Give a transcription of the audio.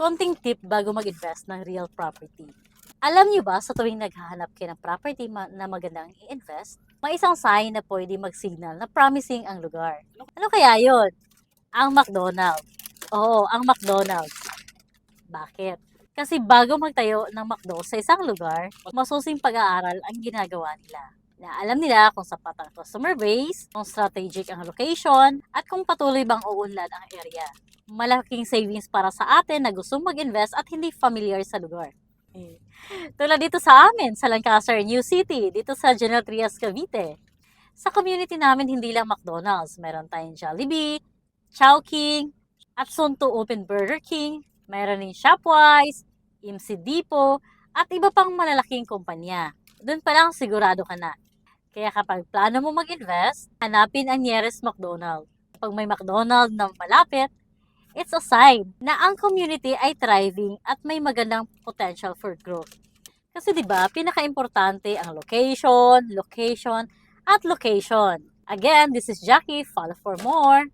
Konting tip bago mag-invest ng real property. Alam niyo ba sa tuwing naghahanap kayo ng property na magandang i-invest, may isang sign na pwede mag-signal na promising ang lugar. Ano kaya yon? Ang McDonald's. Oo, ang McDonald's. Bakit? Kasi bago magtayo ng McDo sa isang lugar, masusing pag-aaral ang ginagawa nila. Na alam nila kung sapat ang customer base, kung strategic ang location, at kung patuloy bang uunlad ang area. Malaking savings para sa atin na gustong mag-invest at hindi familiar sa lugar. Eh, Tulad dito sa amin, sa Lancaster, New City, dito sa General Trias, Cavite. Sa community namin, hindi lang McDonald's. Meron tayong Jollibee, Chowking, at soon to open Burger King. Meron din Shopwise, IMSI Depot, at iba pang malalaking kumpanya. Doon pa lang sigurado ka na. Kaya kapag plano mo mag-invest, hanapin ang nearest McDonald's. Pag may McDonald's na malapit, it's a sign na ang community ay thriving at may magandang potential for growth. Kasi 'di ba, pinaka-importante ang location, location, at location. Again, this is Jackie. Follow for more.